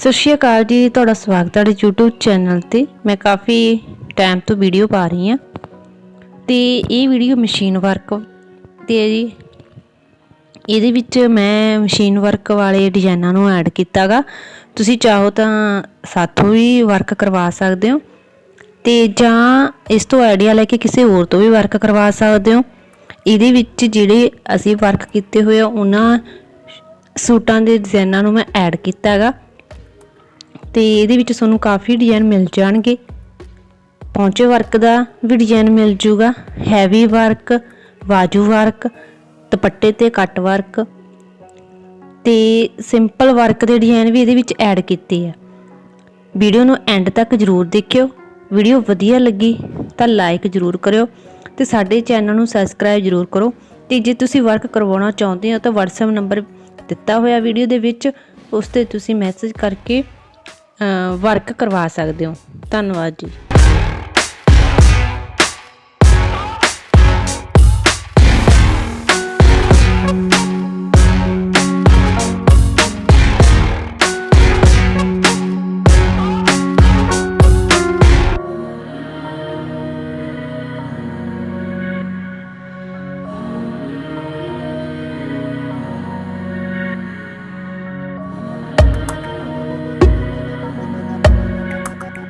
ਸਤਿ ਸ਼੍ਰੀ ਅਕਾਲ ਜੀ, ਤੁਹਾਡਾ ਸਵਾਗਤ ਹੈ ਤੁਹਾਡੇ YouTube ਚੈਨਲ ਤੇ। ਮੈਂ ਕਾਫੀ ਟਾਈਮ ਤੋਂ ਵੀਡੀਓ ਪਾ ਰਹੀ ਹਾਂ। ਤੇ ਇਹ ਵੀਡੀਓ ਮਸ਼ੀਨ ਵਰਕ ਤੇ ਹੈ ਜੀ। ਇਹਦੇ ਵਿੱਚ ਮੈਂ ਮਸ਼ੀਨ ਵਰਕ ਵਾਲੇ ਡਿਜ਼ਾਈਨਾਂ ਨੂੰ ਐਡ ਕੀਤਾਗਾ। ਤੁਸੀਂ ਚਾਹੋ ਤਾਂ ਸਾਥੋਂ ਵੀ ਵਰਕ ਕਰਵਾ ਸਕਦੇ ਹੋ। ਤੇ ਜਾਂ ਇਸ ਤੋਂ ਆਈਡੀਆ ਲੈ ਕੇ ਕਿਸੇ ਹੋਰ ਤੋਂ ਵੀ ਵਰਕ ਕਰਵਾ ਸਕਦੇ ਹੋ। ਇਹਦੇ ਵਿੱਚ ਜਿਹੜੇ ਅਸੀਂ ਵਰਕ ਕੀਤੇ ਹੋਏ ਆ, ਉਹਨਾਂ ਸੂਟਾਂ ਦੇ ਡਿਜ਼ਾਈਨਾਂ ਨੂੰ ਮੈਂ ਐਡ ਕੀਤਾ ਹੈਗਾ ਤੇ ਇਹਦੇ ਵਿੱਚ ਤੁਹਾਨੂੰ ਕਾਫੀ ਡਿਜ਼ਾਈਨ ਮਿਲ ਜਾਣਗੇ। ਪੌਂਚੇ ਵਰਕ ਦਾ ਵੀ ਡਿਜ਼ਾਈਨ ਮਿਲ ਜੂਗਾ। ਹੈਵੀ ਵਰਕ ਬਾਜੂ ਵਰਕ ਦੁਪੱਟੇ ਤੇ ਕੱਟ ਵਰਕ ਤੇ ਸਿੰਪਲ ਵਰਕ ਦੇ ਡਿਜ਼ਾਈਨ ਵੀ ਇਹਦੇ ਵਿੱਚ ਐਡ ਕੀਤੇ ਆ। ਵੀਡੀਓ ਨੂੰ ਐਂਡ ਤੱਕ ਜਰੂਰ ਦੇਖਿਓ। ਵੀਡੀਓ ਵਧੀਆ ਲੱਗੀ ਤਾਂ ਲਾਈਕ ਜਰੂਰ ਕਰਿਓ ਤੇ ਸਾਡੇ ਚੈਨਲ ਨੂੰ ਸਬਸਕ੍ਰਾਈਬ ਜਰੂਰ ਕਰੋ ਤੇ ਜੇ ਤੁਸੀਂ ਵਰਕ ਕਰਵਾਉਣਾ ਚਾਹੁੰਦੇ ਹੋ ਤਾਂ WhatsApp ਨੰਬਰ ਦਿੱਤਾ ਹੋਇਆ ਵੀਡੀਓ ਦੇ ਵਿੱਚ, ਉਸ ਤੇ ਤੁਸੀਂ ਮੈਸੇਜ ਕਰਕੇ ਵਰਕ ਕਰਵਾ ਸਕਦੇ ਹੋ। ਧੰਨਵਾਦ ਜੀ।